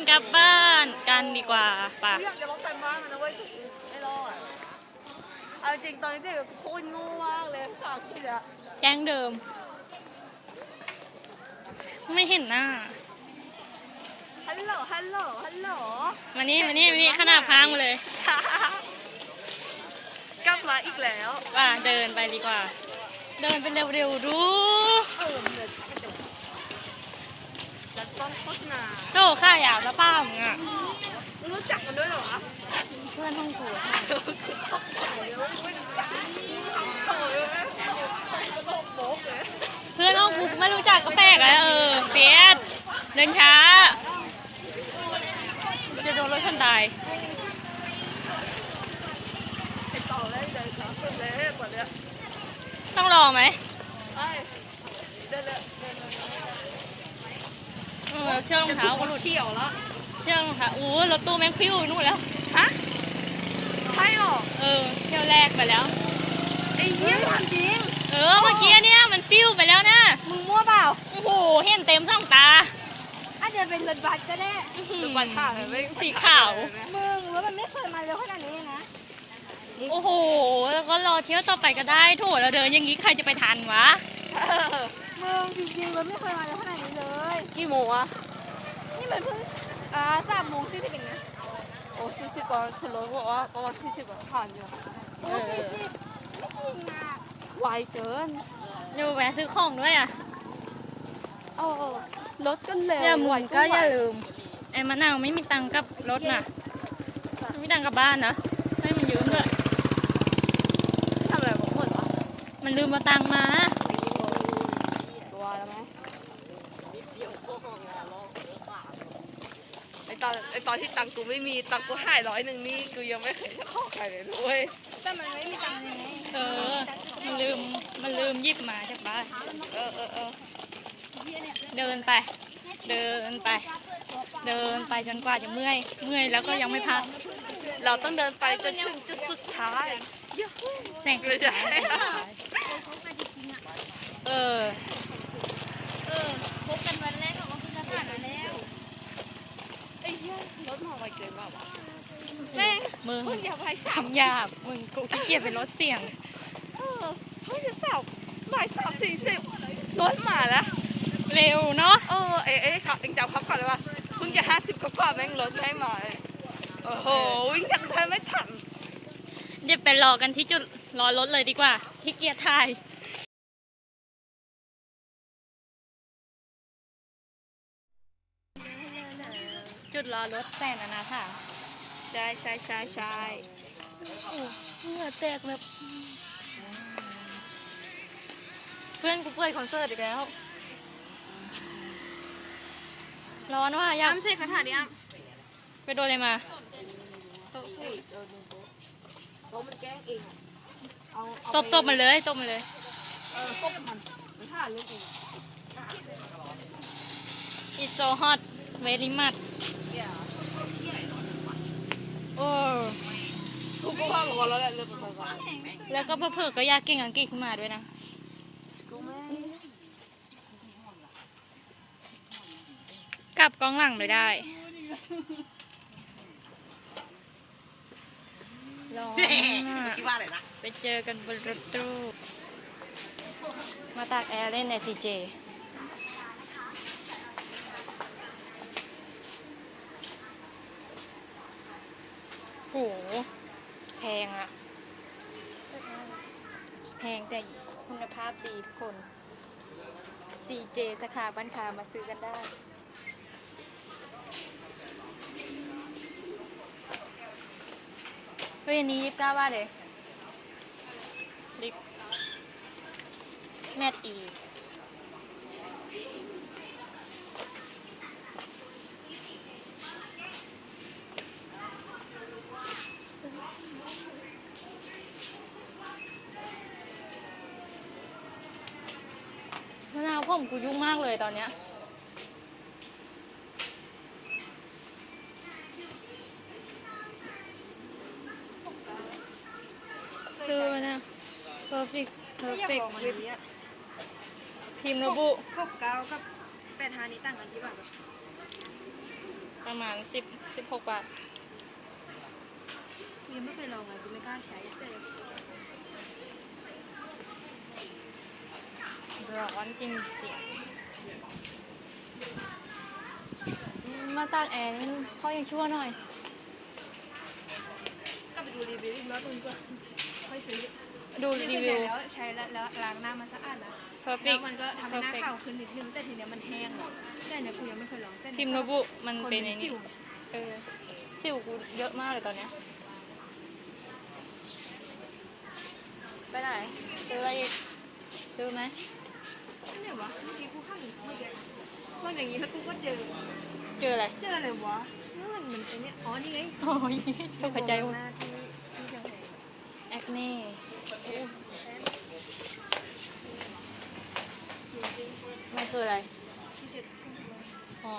นกลับบ้านกันดีกว่าป่ะอยากจะลดแต่บ้านมันนะเว้ยไม่รอดเอาจริงตอนนี้เด็กโคตรโง่มากเลยสาวคิดอะแก๊งเดิม ไม่เห็นหน้า ฮัลโหล ฮัลโหล ฮัลโหล มานี่มานี่มานี่ขนาดพังมาเลยกลับมาอีกแล้ว ว่าเดินไปดีกว่า เดินไปเร็วๆดู เออเหมือนจะต้องโฆษณาโตข้ายาวแล้วป้ามึงอะมึงรู้จักกันด้วยเหรอวะเพื่อนห้องกูโถ่เลยตลกโป๊กเลยเพื่อนห้องกูไม่รู้จักก็แปลกแล้วเออเฟียสเดินช้าจะโดนรถชนตายไอ้ต่อเลยเดินช้าสุดเลยกว่าเนี้ยต้องรอไหมไอ้ เดินเลยเดินเลยเออเชือกรองเท้าก็หลุดเที่ยวแล้วเชือกรองเท้าโอ้รถตู้แม็กฟิวนู่นแล้วฮะใช่หรอเออเที่ยวแรกไปแล้วไอ้เหี้ยถามจริงเออเมื่อกี้เนี่ยมันฟิวไปแล้วนะมึงมั่วเปล่าโอ้โหเห็นเต็มสองตาอาจจะเป็นรถบัสก็ได้ดูก่อนค่ะไม่สีขาวมึงรถมันไม่เคยมาเร็วขนาดนี้เลยนะโอ้โห แล้วก็รอเที่ยวต่อไปก็ได้โถเราเดินอย่างนี้ใครจะไปทันวะมึงจริงๆรถไม่เคยมาเร็วขนาดนี้เลย กี่โมงอะนี่มันเพิ่งอ่าสามโมงสี่สิบเองนะโอ้สี่สิบกว่าคือรถบอกว่าประมาณสี่สิบกว่าผ่านอยู่โอ้สี่สิบไม่จริงอะไวเกินดูแวะซื้อของด้วยอะเออรถก็เร็วอย่าหมุไวนก็อย่าลืมไอ้มะนาวไม่มีตังค์กับรถน่ะไม่มีตังค์กับบ้านนะให้มันยืมด้วยทำอะไรบอกหมดวะมันลืมมาตังค์มาตัวแล้วไหมไอ ตอนไอตอนที่ตังค์กูไม่มีตังค์กูหายร้อยหนึ่งนี่กูยังไม่เคยจะขอใครเลยด้วยแต่มันไม่มีตังค์เลยไงเออ มันลืม มันลืมหยิบมาจากบ้านเออเออเออเดินไป เดินไป เดินไปจนกว่าจะเมื่อย เมื่อยแล้วก็ยังไม่พัก เราต้องเดินไปจนถึงจุดสุดท้ายยูฮูแสงสุดท้ายเออ เออพบกันวันแรกเราก็คือจะผ่านมาแล้ว ไอ้เหี้ยรถมาไวเกินมากวะแม่งมึงเพิ่งอย่าไปสามทำหยาบมึงกูขี้เกียจเป็นรถเสียง เออเพิ่งจะสาวบ่ายสามสี่สิบรถมาแล้ว เร็วเนาะเออเอ้เอ้ขับเองจำขับก่อนเลยว่าเพิ่งจะห้าสิบกว่าๆแม่งรถแม่งมาเลยโอ้โหวิ่งทันทันไม่ทันเดี๋ยวไปรอกันที่จุดรอรถเลยดีกว่าขี้เกียจถ่ายจุดรอรถแสนอนาถา ใช่ใช่ใช่ใช่เหงื่อแตกแบบเพื่อนกูเปิดคอนเสิร์ตอีกแล้ว ร้อนว่ะอยากอ้ำเสกคาถาดิอ้ำไปโดนอะไรมาเขามันแกล้งเองเอาตบตบมันเลยตบมันเลยเออตบมันมันท่าเรื่องเอง It's so hot very much โอ้กูก็ว่าร้อนแล้วแหละเรื่องมันร้อนแล้วก็เพื่อๆก็อยากเก่งอังกฤษขึ้นมาด้วยนะกูไม่กลับกล้องหลังเลยได้ร้อนอะคิดว่าอะไรนะ ไปเจอกันบนรถตู้ มาตากแอร์เล่นในซีเจ โหแพงอะแพงแต่คุณภาพดีทุกคน CJ สาขาบ้านคามาซื้อกันได้เฮ้ยอันนี้ยี่สิบเก้าบาทเลยลิปแมทอีมะนาวผมกู ยุ่งมากเลยตอนเนี้ยชื่อนะ perfect อยาก perfect บอกมัน with นี้อะทีมโนบุหกเก้ากับแปดห้านี้ต่างกันกี่บาทวะไปประมาณสิบสิบหกบาทกูยังไม่เคยลองเลยกูไม่กล้าใช้แต่เดี๋ยวกูใช้ ร้อนจริงจริงมาตากแอร์นี่เขายังชั่วหน่อยกลับไปดูรีวิวอีกรอบนึงก่อนค่อยซื้อดูรีวิว แล้วใช้แล้วแล้วล้างหน้ามาสะอาดแล้วแล้ perfect วมันก็ทำให้หน้า perfect ขาวขึ้นนิดนึงแต่ทีเนี้ยมันแห้งอะแต่เนี่ยกูยังไม่เคยลองแต่พิมพ์โนบุมันคนเป็นเป็ไอ้นนี่ สิวเออ สิวกูเยอะมากเลยตอนเนี้ย ไปไหน ซื้ออะไรอีกซื้อไหม เนี่ยวะเมื่อกี้กูข้างหนึ่งเมื่อกี้ว่าอย่างงี้แล้วกูก็เจอ เจออะไรเจออะไรวะนั่นมันเหมือนไอ้เนี่ยอ๋อนี่ไงโอ้ยตกใจหมดหน้าที่ที่จะไหนแอคเน่มันคืออะไรที่เช็ดอ๋อ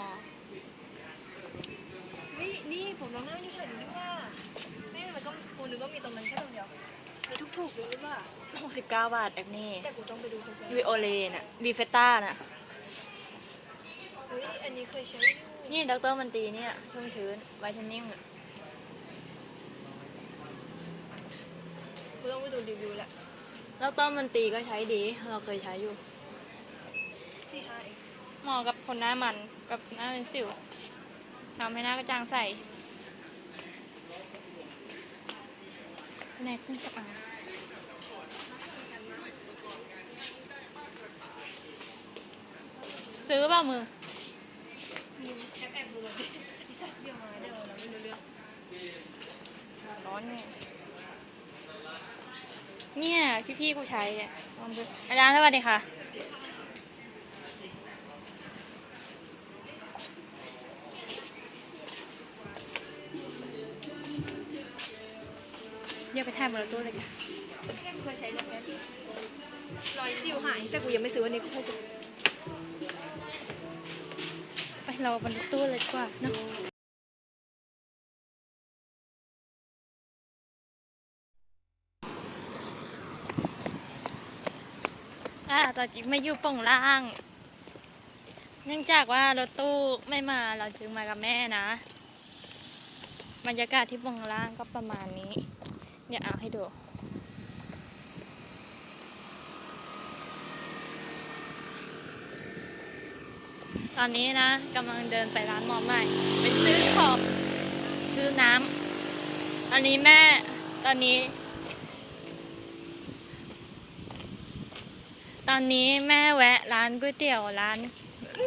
นี่นี่ผมลองนั่งเฉยๆดูดิว่าแม่มันก็กูนึกว่ามีตรงนั้นแค่ตรงเดียว มีทุกๆเลยหรือเปล่าหกสิบเก้าบาทแอคเน่แต่กูต้องไปดูเขาใช้วิโอเลน่ะวีเฟต้าน่ะ เฮ้ยอันนี้เคยใช้อยู่นี่ดรมันตรีเนี่ยชุ่มชื้นไวท์เทนนิ่งกูต้องไปดูรีวิวแหละดรมันตรีก็ใช้ดี เราเคยใช้อยู่สี่ห้าเองเหมาะกับคนหน้ามันกับหน้าเป็นสิวทำให้หน้ากระจ่างใส แผนกเครื่องสำอางซื้อเปล่ามึงมีแอบแอบดูมันดิอีสัตว์เดียวมาเดี๋ยวเราไม่รู้เรื่องร้อนเนี่ยเนี่ยที่พี่กูใช้เนี่ยลองดูอาจารย์สวัสดีค่ะ เดี๋ยวไปถ่ายบนรถตู้เลยค่ะแค่เคยใช้แล้วแค่รอยซิวหายแต่กูยังไม่ซื้ออันนี้กูเคยซื้อไปเราบนรถตู้เลยดีกว่าเนาะอ่าตอนจิไมาอยู่ป่องล่าง เนื่องจากว่ารถตู้ไม่มาเราจึงมากับแม่นะ บรรยากาศที่ป่องล่างก็ประมาณนี้ เดี๋ยเอาให้ดู ตอนนี้นะกำลังเดินไปร้านหมอใหม่ไปซื้อของซื้อน้ำตอนนี้แม่ตอนนี้ ตอนนี้แม่แวะร้านก๋วยเตี๋ยวร้าน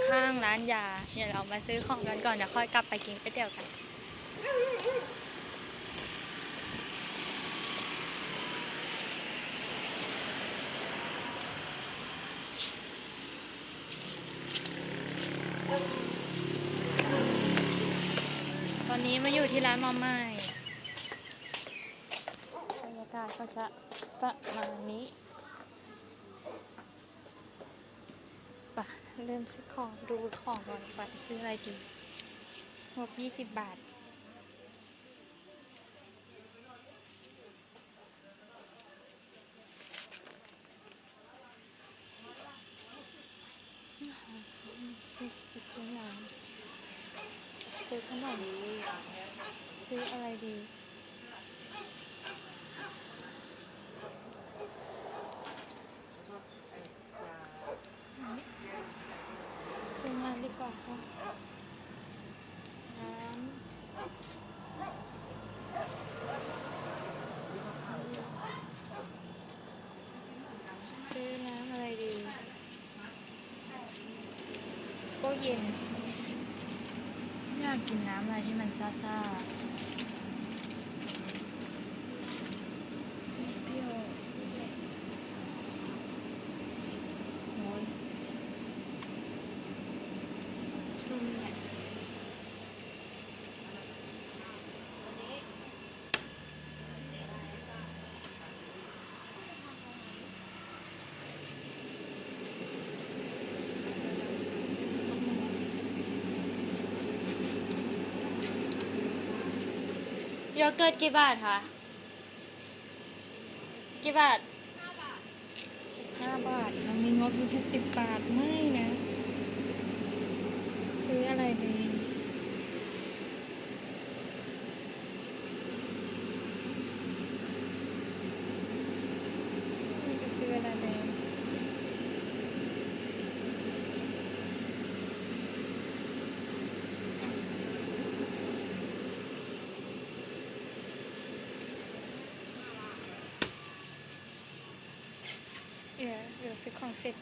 ข้างร้านยา เดี๋ยวเรามาซื้อของกันก่อนเดี๋ยวค่อยกลับไปกินก๋วยเตี๋ยวกัน ตอนนี้มาอยู่ ที่ร้านมอมไม่บรรยากาศก็จะประมาณนี้ไปะเริ่มซื้อของดูของก่อนไปซื้ออะไรดีงบ20บาท ซื้อซื้อน้ำซื้อขนม ซื้ออะไรดี ซื้อน้ำดีกว่าค่ะน้ำซื้อน้ำอะไรดีก็เย็นอยากกินน้ำอะไรที่มันซ่าๆเปรี้ยวโอ้ยส้มแหละโยเกิร์ตกี่บาทคะกี่บาทสิบห้าบาทเรามีงบอยู่แค่สิบบาทไม่นะ ซื้ออะไรดี ซื้ออะไรเลย เดี๋ยวเดี๋ยวซื้อของเสร็จ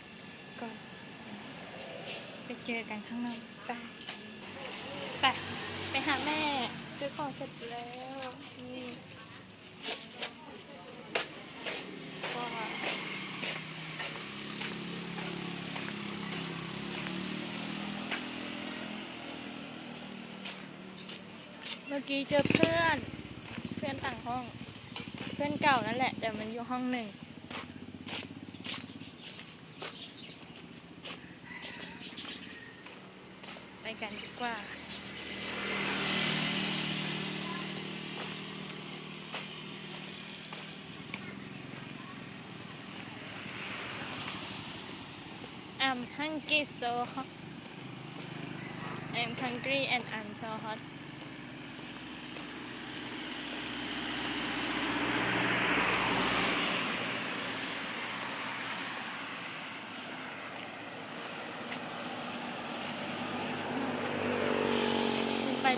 ก่อน ไปเจอกันข้างนอกไปไปไปหาแม่ซื้อของเสร็จแล้วนี่ก็เมื่อกี้เจอเพื่อน เพื่อนต่างห้อง เพื่อนเก่านั่นแหละแต่มันอยู่ห้องหนึ่ง ไป กันดีกว่า I'm hungry so hot. I'm hungry and I'm so hot.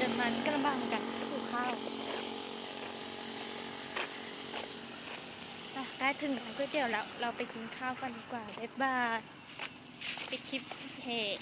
เดินไปดินมันก็ลำบากเหมือนกันถูกข้าวไปใกล้ถึงร้านก๋วยเตี๋ยวแล้ว เราไปกินข้าวกันดีกว่าบ๊ายบายปิดคลิปเพจ